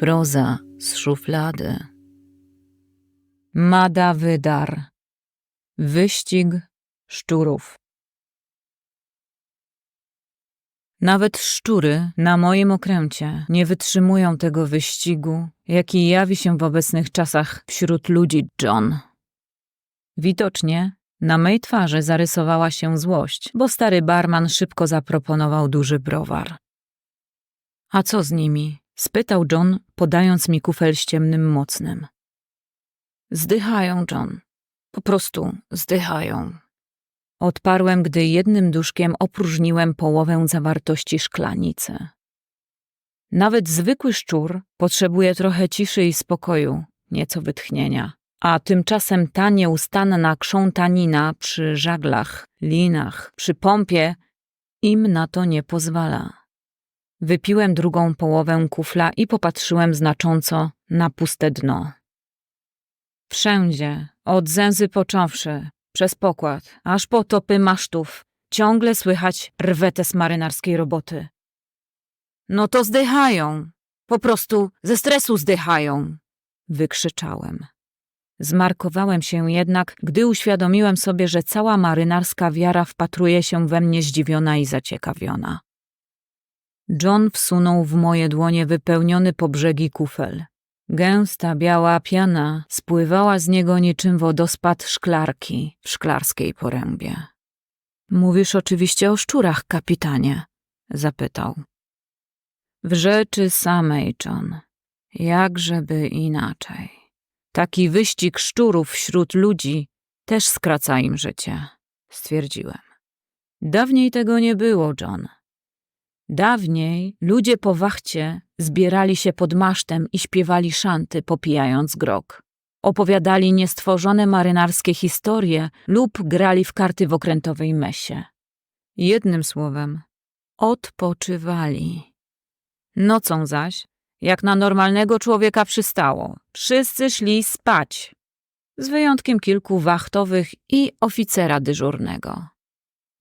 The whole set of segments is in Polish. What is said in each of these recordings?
Proza z szuflady. Mada Wydar. Wyścig szczurów. Nawet szczury na moim okręcie nie wytrzymują tego wyścigu, jaki jawi się w obecnych czasach wśród ludzi John. Widocznie na mej twarzy zarysowała się złość, bo stary barman szybko zaproponował duży browar. A co z nimi? Spytał John, podając mi kufel z ciemnym mocnym. Zdychają, John. Po prostu zdychają. Odparłem, gdy jednym duszkiem opróżniłem połowę zawartości szklanicy. Nawet zwykły szczur potrzebuje trochę ciszy i spokoju, nieco wytchnienia. A tymczasem ta nieustanna krzątanina przy żaglach, linach, przy pompie im na to nie pozwala. Wypiłem drugą połowę kufla i popatrzyłem znacząco na puste dno. Wszędzie, od zęzy począwszy, przez pokład, aż po topy masztów, ciągle słychać rwetę z marynarskiej roboty. No to zdychają, po prostu ze stresu zdychają, wykrzyczałem. Zmarkowałem się jednak, gdy uświadomiłem sobie, że cała marynarska wiara wpatruje się we mnie zdziwiona i zaciekawiona. John wsunął w moje dłonie wypełniony po brzegi kufel. Gęsta, biała piana spływała z niego niczym wodospad szklarki w szklarskiej porębie. Mówisz oczywiście o szczurach, kapitanie, zapytał. W rzeczy samej, John. Jakżeby inaczej. Taki wyścig szczurów wśród ludzi też skraca im życie, stwierdziłem. Dawniej tego nie było, John. Dawniej ludzie po wachcie zbierali się pod masztem i śpiewali szanty, popijając grog. Opowiadali niestworzone marynarskie historie lub grali w karty w okrętowej mesie. Jednym słowem, odpoczywali. Nocą zaś, jak na normalnego człowieka przystało, wszyscy szli spać, z wyjątkiem kilku wachtowych i oficera dyżurnego.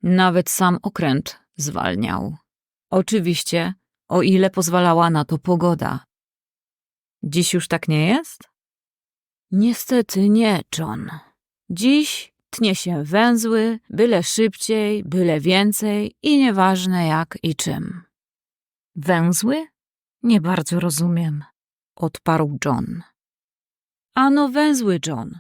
Nawet sam okręt zwalniał. Oczywiście, o ile pozwalała na to pogoda. Dziś już tak nie jest? Niestety nie, John. Dziś tnie się węzły, byle szybciej, byle więcej i nieważne jak i czym. Węzły? Nie bardzo rozumiem, odparł John. Ano węzły, John.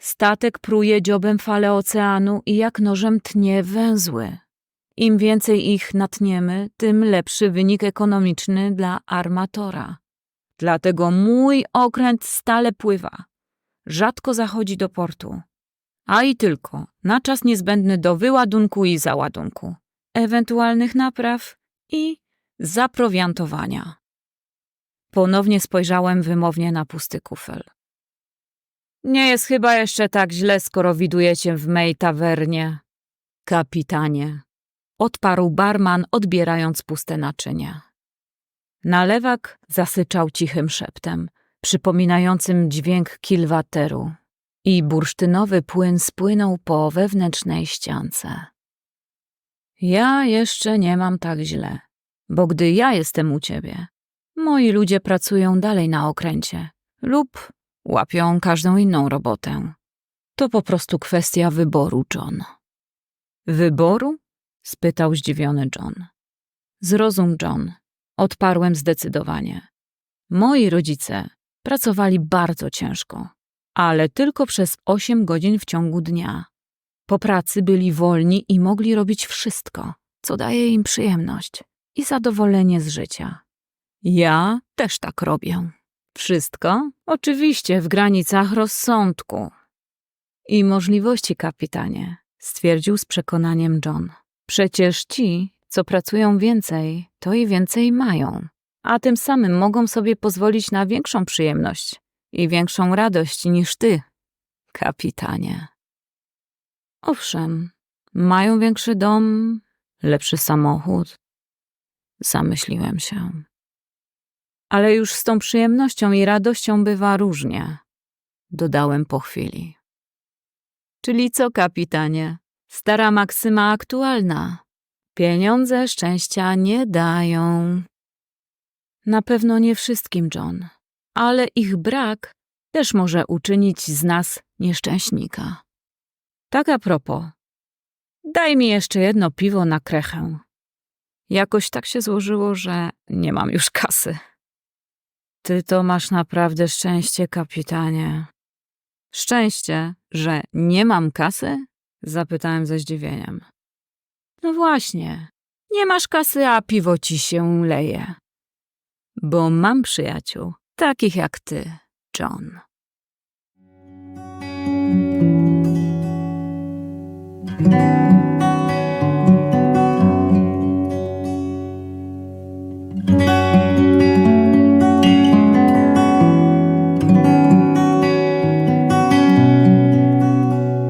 Statek pruje dziobem fale oceanu i jak nożem tnie węzły. Im więcej ich natniemy, tym lepszy wynik ekonomiczny dla armatora. Dlatego mój okręt stale pływa. Rzadko zachodzi do portu. A i tylko na czas niezbędny do wyładunku i załadunku, ewentualnych napraw i zaprowiantowania. Ponownie spojrzałem wymownie na pusty kufel. Nie jest chyba jeszcze tak źle, skoro widujecie w mej tawernie. Kapitanie, odparł barman, odbierając puste naczynia. Nalewak zasyczał cichym szeptem, przypominającym dźwięk kilwateru i bursztynowy płyn spłynął po wewnętrznej ściance. Ja jeszcze nie mam tak źle, bo gdy ja jestem u ciebie, moi ludzie pracują dalej na okręcie lub łapią każdą inną robotę. To po prostu kwestia wyboru, John. Wyboru? Spytał zdziwiony John. Zrozum, John, odparłem zdecydowanie. Moi rodzice pracowali bardzo ciężko, ale tylko przez osiem godzin w ciągu dnia. Po pracy byli wolni i mogli robić wszystko, co daje im przyjemność i zadowolenie z życia. Ja też tak robię. Wszystko, oczywiście, w granicach rozsądku. I możliwości, kapitanie, stwierdził z przekonaniem John. Przecież ci, co pracują więcej, to i więcej mają, a tym samym mogą sobie pozwolić na większą przyjemność i większą radość niż ty, kapitanie. Owszem, mają większy dom, lepszy samochód. Zamyśliłem się. Ale już z tą przyjemnością i radością bywa różnie, dodałem po chwili. Czyli co, kapitanie? Stara maksyma aktualna. Pieniądze szczęścia nie dają. Na pewno nie wszystkim, John, ale ich brak też może uczynić z nas nieszczęśnika. Tak a propos, daj mi jeszcze jedno piwo na krechę. Jakoś tak się złożyło, że nie mam już kasy. Ty to masz naprawdę szczęście, kapitanie. Szczęście, że nie mam kasy? Zapytałem ze zdziwieniem. No właśnie, nie masz kasy, a piwo ci się leje. Bo mam przyjaciół, takich jak ty, John.